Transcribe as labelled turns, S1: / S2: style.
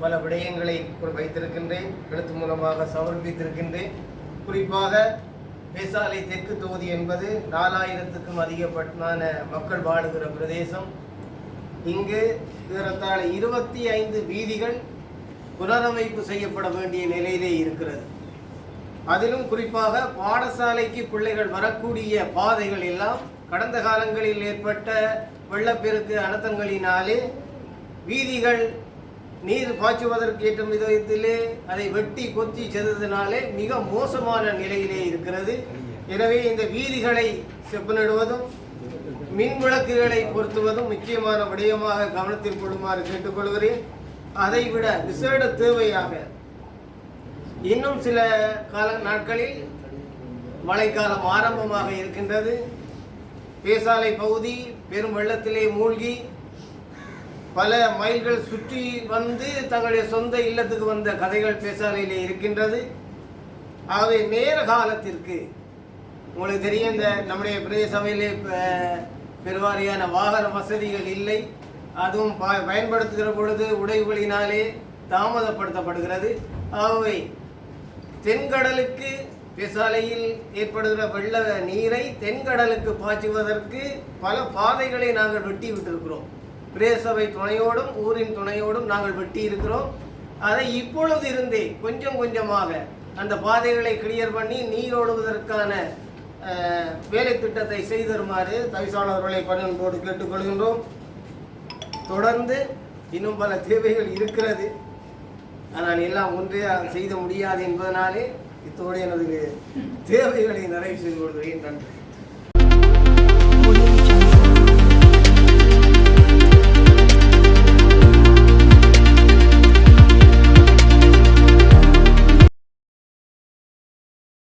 S1: பல விடயங்களை வைத்திருக்கின்றேன். எழுத்து மூலமாக சமர்ப்பித்திருக்கின்றேன். குறிப்பாக பேசாலை தெற்கு தொகுதி என்பது நாலாயிரத்துக்கும் அதிகப்பட்டான மக்கள் வாழுகிற பிரதேசம். இங்கு ஏறத்தாழ இருபத்தி ஐந்து வீதிகள் புனரமைப்பு செய்யப்பட வேண்டிய நிலையிலே இருக்கிறது. அதிலும் குறிப்பாக பாடசாலைக்கு பிள்ளைகள் வரக்கூடிய பாதைகள் எல்லாம் கடந்த காலங்களில் ஏற்பட்ட வெள்ளப்பெருக்கு அனர்த்தங்களினாலே வீதிகள் நீர் பாய்ச்சுவதற்கு ஏற்ற விதத்திலே அதை வெட்டி கொத்தி செதறதினாலே மிக மோசமான நிலையிலே இருக்கிறது. எனவே இந்த வீதிகளை செப்பனிடுவதும் மின் விளக்குகளை பொருத்துவதும் முக்கியமான விடயமாக கவனத்தில் கொள்ளுமாறு கேட்டுக்கொள்கிறேன். அதைவிட விசேட தேவையாக இன்னும் சில கால நாட்களில் மழைக்காலம் ஆரம்பமாக இருக்கின்றது. பேசாலை பகுதி பெரும் வெள்ளத்திலே மூழ்கி பல மைல்கள் சுற்றி வந்து தங்களுடைய சொந்த இல்லத்துக்கு வந்த கதைகள் பேசாலையிலே இருக்கின்றது. ஆகவே நேர காலத்திற்கு உங்களுக்கு தெரியும் இந்த நம்முடைய பிரதேச சபையிலே பெருவாரியான வாகன வசதிகள் இல்லை. அதுவும் ப- பயன்படுத்துகிற பொழுது உடைவுகளினாலே தாமதப்படுத்தப்படுகிறது. ஆகவே தென்கடலுக்கு பேசாலையில் ஏற்படுகிற வெள்ள நீரை தென்கடலுக்கு பாய்ச்சுவதற்கு பல பாதைகளை நாங்கள் வெட்டி விட்டிருக்கிறோம். பிரேசபை துணையோடும் ஊரின் துணையோடும் நாங்கள் வெட்டி இருக்கிறோம் அதை இப்பொழுது இருந்தே கொஞ்சம் கொஞ்சமாக அந்த பாதைகளை கிளியர் பண்ணி நீர் ஓடுவதற்கான வேலை திட்டத்தை செய்து தருமாறு தவிசாளர்களை பணியன்போடு கேட்டுக்கொள்கின்றோம் தொடர்ந்து இன்னும் பல தேவைகள் இருக்கிறது. ஆனால் எல்லாம் ஒன்றே செய்த முடியாது என்பதனாலே இத்தோடு எனது தேவைகளை நிறைவு செய்து கொள்கிறேன். நன்றி.